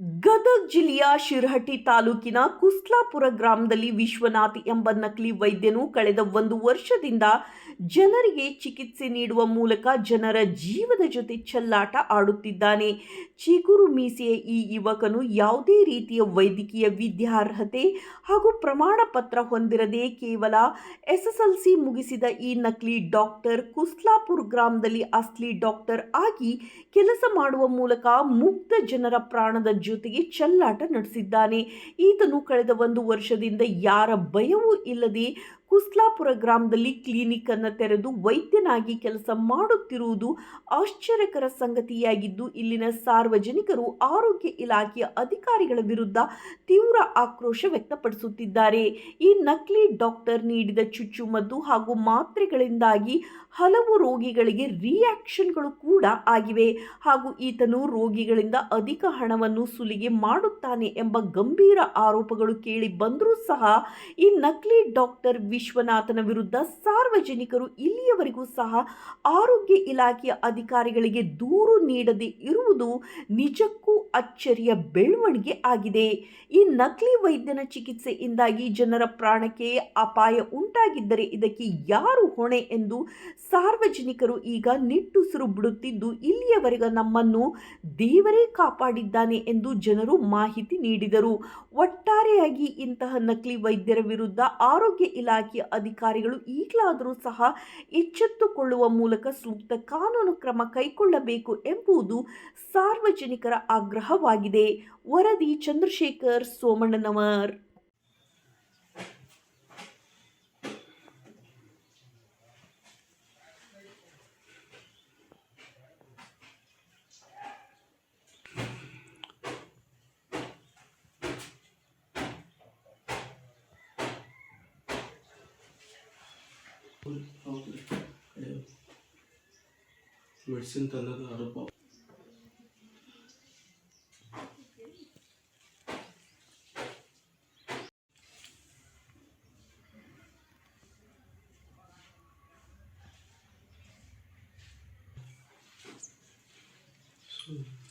good Gadag ಜಿಲ್ಲೆಯ ಶಿರಹಟ್ಟಿ ತಾಲೂಕಿನ ಕುಸ್ಲಾಪುರ ಗ್ರಾಮದಲ್ಲಿ ವಿಶ್ವನಾಥ್ ಎಂಬ ನಕಲಿ ವೈದ್ಯನು ಕಳೆದ ಒಂದು ವರ್ಷದಿಂದ ಜನರಿಗೆ ಚಿಕಿತ್ಸೆ ನೀಡುವ ಮೂಲಕ ಜನರ ಜೀವದ ಜೊತೆ ಚೆಲ್ಲಾಟ ಆಡುತ್ತಿದ್ದಾನೆ. ಚಿಗುರು ಮೀಸೆಯ ಈ ಯುವಕನು ಯಾವುದೇ ರೀತಿಯ ವೈದ್ಯಕೀಯ ವಿದ್ಯಾರ್ಹತೆ ಹಾಗೂ ಪ್ರಮಾಣ ಪತ್ರ ಹೊಂದಿರದೆ ಕೇವಲ ಎಸ್ಎಸ್ಎಲ್ಸಿ ಮುಗಿಸಿದ ಈ ನಕಲಿ ಡಾಕ್ಟರ್ ಕುಸ್ಲಾಪುರ ಗ್ರಾಮದಲ್ಲಿ ಅಸ್ಲಿ ಡಾಕ್ಟರ್ ಆಗಿ ಕೆಲಸ ಮಾಡುವ ಮೂಲಕ ಮುಕ್ತ ಜನರ ಪ್ರಾಣದ ಜೊತೆಗೆ ಚೆಲ್ಲಾಟ ನಡೆಸಿದ್ದಾನೆ. ಈತನು ಕಳೆದ ಒಂದು ವರ್ಷದಿಂದ ಯಾರ ಭಯವೂ ಇಲ್ಲದೆ ಕುಸ್ಲಾಪುರ ಗ್ರಾಮದಲ್ಲಿ ಕ್ಲಿನಿಕ್ ಅನ್ನು ತೆರೆದು ವೈದ್ಯನಾಗಿ ಕೆಲಸ ಮಾಡುತ್ತಿರುವುದು ಆಶ್ಚರ್ಯಕರ ಸಂಗತಿಯಾಗಿದ್ದು, ಇಲ್ಲಿನ ಸಾರ್ವಜನಿಕರು ಆರೋಗ್ಯ ಇಲಾಖೆಯ ಅಧಿಕಾರಿಗಳ ವಿರುದ್ಧ ತೀವ್ರ ಆಕ್ರೋಶ ವ್ಯಕ್ತಪಡಿಸುತ್ತಿದ್ದಾರೆ. ಈ ನಕಲಿ ಡಾಕ್ಟರ್ ನೀಡಿದ ಚುಚ್ಚುಮದ್ದು ಹಾಗೂ ಮಾತ್ರೆಗಳಿಂದಾಗಿ ಹಲವು ರೋಗಿಗಳಿಗೆ ರಿಯಾಕ್ಷನ್ಗಳು ಕೂಡ ಆಗಿವೆ ಹಾಗೂ ಈತನು ರೋಗಿಗಳಿಂದ ಅಧಿಕ ಹಣವನ್ನು ಸುಲಿಗೆ ಮಾಡುತ್ತಾನೆ ಎಂಬ ಗಂಭೀರ ಆರೋಪಗಳು ಕೇಳಿ ಬಂದರೂ ಸಹ ಈ ನಕಲಿ ಡಾಕ್ಟರ್ ವಿಶ್ವನಾಥನ ವಿರುದ್ಧ ಸಾರ್ವಜನಿಕರು ಇಲ್ಲಿಯವರೆಗೂ ಸಹ ಆರೋಗ್ಯ ಇಲಾಖೆಯ ಅಧಿಕಾರಿಗಳಿಗೆ ದೂರು ನೀಡದೆ ಇರುವುದು ನಿಜಕ್ಕೂ ಅಚ್ಚರಿಯ ಬೆಳವಣಿಗೆ ಆಗಿದೆ. ಈ ನಕಲಿ ವೈದ್ಯನ ಚಿಕಿತ್ಸೆಯಿಂದಾಗಿ ಜನರ ಪ್ರಾಣಕ್ಕೆ ಅಪಾಯ ಉಂಟಾಗಿದ್ದರೆ ಇದಕ್ಕೆ ಯಾರು ಹೊಣೆ ಎಂದು ಸಾರ್ವಜನಿಕರು ಈಗ ನಿಟ್ಟುಸಿರು ಬಿಡುತ್ತಿದ್ದು, ಇಲ್ಲಿಯವರೆಗೆ ನಮ್ಮನ್ನು ದೇವರೇ ಕಾಪಾಡಿದ್ದಾನೆ ಎಂದು ಜನರು ಮಾಹಿತಿ ನೀಡಿದರು. ಒಟ್ಟಾರೆಯಾಗಿ ಇಂತಹ ನಕಲಿ ವೈದ್ಯರ ವಿರುದ್ಧ ಆರೋಗ್ಯ ಇಲಾಖೆಯ ಅಧಿಕಾರಿಗಳು ಈಗಲಾದರೂ ಸಹ ಎಚ್ಚೆತ್ತುಕೊಳ್ಳುವ ಮೂಲಕ ಸೂಕ್ತ ಕಾನೂನು ಕ್ರಮ ಕೈಗೊಳ್ಳಬೇಕು ಎಂಬುದು ಸಾರ್ವಜನಿಕರ ಆಗ್ರಹವಾಗಿದೆ. ವರದಿ ಚಂದ್ರಶೇಖರ್ ಸೋಮಣ್ಣನವರ್. മെഡിസിൻ തന്നത് അറുപ്പം Mm-hmm.